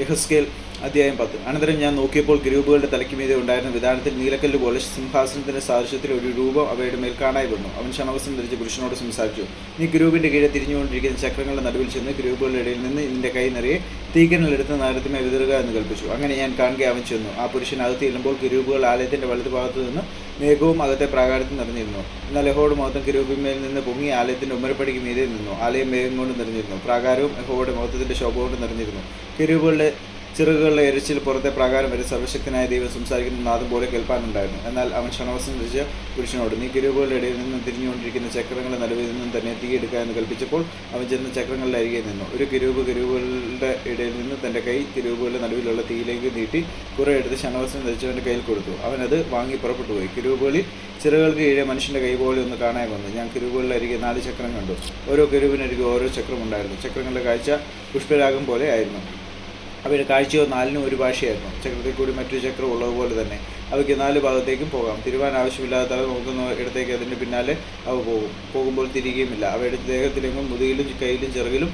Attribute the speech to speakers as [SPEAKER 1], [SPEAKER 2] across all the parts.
[SPEAKER 1] യഹസ്കേൽ അധ്യായം പത്ത്. അനന്തരം ഞാൻ നോക്കിയപ്പോൾ ഗ്രൂപ്പുകളുടെ തലയ്ക്ക് മീതെ ഉണ്ടായിരുന്ന വിധാനത്തിൽ നീലക്കല്ല് പോലെ സിംഹാസനത്തിന്റെ സാദൃശ്യത്തിൽ ഒരു രൂപം അവയുടെ മേൽ കാണായി വന്നു. അവൻ ക്ഷണവസം ധരിച്ച് പുരുഷനോട് സംസാരിച്ചു. നീ ഗ്രൂപ്പിന്റെ കീഴെ തിരിഞ്ഞുകൊണ്ടിരിക്കുന്ന ചക്രങ്ങളുടെ നടുവിൽ ചെന്ന് ഗ്രൂപ്പുകളുടെ ഇടയിൽ നിന്ന് നിന്റെ കൈ നിറയെ തീക്കനലെടുത്ത് നാരത്തിമേ വിതറുക എന്ന് കൽപ്പിച്ചു. അങ്ങനെ ഞാൻ കാണുക അവൻ ചെന്നു. ആ പുരുഷൻ അകത്ത് ചെല്ലുമ്പോൾ ഗ്രൂപ്പുകൾ ആലയത്തിന്റെ വലതുഭാഗത്ത് നിന്ന് മേഘവും അകത്തെ പ്രാകാരത്തിൽ നിറഞ്ഞിരുന്നു. എന്നാൽ യഹോയുടെ മുഖത്തും കിരൂപിന്മേൽ നിന്ന് പൊങ്ങി ആലയത്തിന്റെ ഉമ്മരപ്പടിക്ക് മീതെ നിന്നു. ആലയം മേഘം കൊണ്ട് നിറഞ്ഞിരുന്നു. പ്രാകാരവും യഹോയുടെ മുഖത്തിന്റെ ശോഭ കൊണ്ട് നിറഞ്ഞിരുന്നു. കിരൂപുകളുടെ ചിറകുകളുടെ എരിച്ചിൽ പുറത്തെ പ്രകാരം വരെ സർവശക്തനായ ദൈവം സംസാരിക്കുന്ന നാദം പോലെ കേൾപ്പാനുണ്ടായിരുന്നു. എന്നാൽ അവൻ ക്ഷണവസം ധരിച്ച പുരുഷനോട് നീ കിരുവുകളുടെ ഇടയിൽ നിന്നും തിരിഞ്ഞുകൊണ്ടിരിക്കുന്ന ചക്രങ്ങളുടെ നടുവിൽ നിന്നും തന്നെ തീയെടുക്കുക എന്ന് കൽപ്പിച്ചപ്പോൾ അവൻ ചെന്ന് ചക്രങ്ങളുടെ അരികെ നിന്നു. ഒരു കിരുവ് കിരുവുകളുടെ ഇടയിൽ നിന്ന് തന്റെ കൈ കിരൂപുകളുടെ നടുവിലുള്ള തീയിലേക്ക് നീട്ടി കുറെ എടുത്ത് ക്ഷണവസം ധരിച്ചവന്റെ കയ്യിൽ കൊടുത്തു. അവനത് വാങ്ങി പുറപ്പെട്ടു പോയി. കിരൂപുകളിൽ ചിറകൾക്ക് കീഴെ മനുഷ്യന്റെ കൈ പോലെ ഒന്ന് കാണാൻ വന്നു. ഞാൻ കിരൂപുകളുടെ അരികെ നാല് ചക്രം കണ്ടു. ഓരോ കിരൂപിനരികെ ഓരോ ചക്രം ഉണ്ടായിരുന്നു. ചക്രങ്ങളുടെ കാഴ്ച പുഷ്പരാഗം പോലെ ആയിരുന്നു. അവയുടെ കാഴ്ചയോ നാലിനും ഒരു ഭാഷയായിരുന്നു. ചക്രത്തിൽ കൂടി മറ്റൊരു ചക്രം ഉള്ളതുപോലെ തന്നെ. അവയ്ക്ക് നാല് ഭാഗത്തേക്കും പോകാം. തിരുവാൻ ആവശ്യമില്ലാത്ത നോക്കുന്ന ഇടത്തേക്ക് അതിന്റെ പിന്നാലെ അവ പോകും. പോകുമ്പോൾ തിരികെയുമില്ല. അവയുടെ ദേഹത്തിലെങ്ങും മുതുകിലും കയ്യിലും ചിറകിലും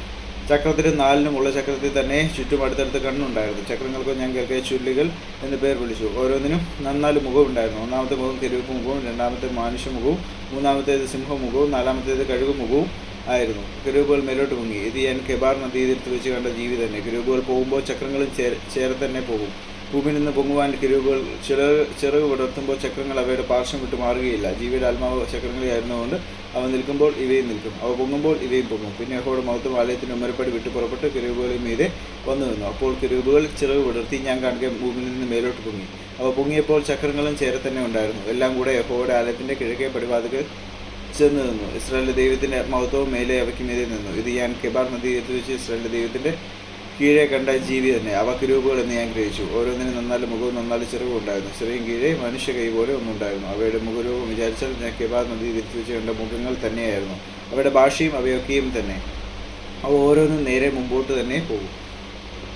[SPEAKER 1] ചക്രത്തിന് നാലിനുമുള്ള ചക്രത്തിൽ തന്നെ ചുറ്റും അടുത്തടുത്ത് കണ്ണുണ്ടായിരുന്നു. ചക്രങ്ങൾക്ക് ഞാൻ കേൾക്കിയ ചുല്ലികൾ എന്ന് പേർ വിളിച്ചു. ഓരോന്നിനും നന്നാൽ മുഖം ഉണ്ടായിരുന്നു. ഒന്നാമത്തെ മുഖം കരുവ് മുഖവും രണ്ടാമത്തെ മാനുഷ്യ മുഖവും മൂന്നാമത്തേത് സിംഹമുഖവും നാലാമത്തേത് കഴുകു മുഖവും ആയിരുന്നു. കിരൂപുകൾ മേലോട്ട് പൊങ്ങി ഇത് ഞാൻ കെബാർ നദീതീരത്ത് വെച്ച് കണ്ട ജീവി തന്നെ. കിരൂപുകൾ പോകുമ്പോൾ ചക്രങ്ങളും ചേര ചേരെ തന്നെ പോകും. ഭൂമിയിൽ നിന്ന് പൊങ്ങുവാന്റെ കിരുവുകൾ ചിറക് ചിറക് വിടർത്തുമ്പോൾ ചക്രങ്ങൾ അവയുടെ പാർശ്വം വിട്ട് മാറുകയില്ല. ജീവിയുടെ ആത്മാവ് ചക്രങ്ങളിലായിരുന്നുകൊണ്ട് അവ നിൽക്കുമ്പോൾ ഇവയും നിൽക്കും. അവ പൊങ്ങുമ്പോൾ ഇവയും പൊങ്ങും. പിന്നെ യഹോയുടെ മഹത്വം ആലയത്തിന് ഉമ്മരപ്പടി വിട്ട് പുറപ്പെട്ട് കിരുവുകളിൽ മീതെ വന്നു നിന്നു. അപ്പോൾ കിരുവുകൾ ചിറക് വിടർത്തി ഞാൻ കാണുക ഭൂമിയിൽ നിന്ന് മേലോട്ട് പൊങ്ങി. അവ പൊങ്ങിയപ്പോൾ ചക്രങ്ങളും ചേരെ തന്നെ ഉണ്ടായിരുന്നു. എല്ലാം കൂടെ യഹോയുടെ ആലയത്തിന്റെ കിഴക്കേ പടിവാതികൾ ചെന്ന് നിന്നു. ഇസ്രായേലിന്റെ ദൈവത്തിന്റെ മഹത്വവും മേലെ അവയ്ക്ക് മീതെ നിന്നു. ഇത് ഞാൻ കെബാർ നദി എത്തിവെച്ച് ഇസ്രായേലിന്റെ ദൈവത്തിന്റെ കീഴെ കണ്ട ജീവി തന്നെ. അവക്ക് കിരൂപുകൾ എന്ന് ഞാൻ ഗ്രഹിച്ചു. ഓരോന്നിനും നന്നാൽ മുഖവും നന്നാലും ചെറുവും ഉണ്ടായിരുന്നു. ചെറിയും കീഴെ മനുഷ്യ കൈ പോലെ ഒന്നുണ്ടായിരുന്നു. അവയുടെ മുഖരൂപം വിചാരിച്ചാൽ ഞാൻ കെബാ നദി എത്തി കണ്ട മുഖങ്ങൾ തന്നെയായിരുന്നു. അവയുടെ ഭാഷയും അവയൊക്കെയും തന്നെ. അവ ഓരോന്നും നേരെ മുമ്പോട്ട് തന്നെ പോകും.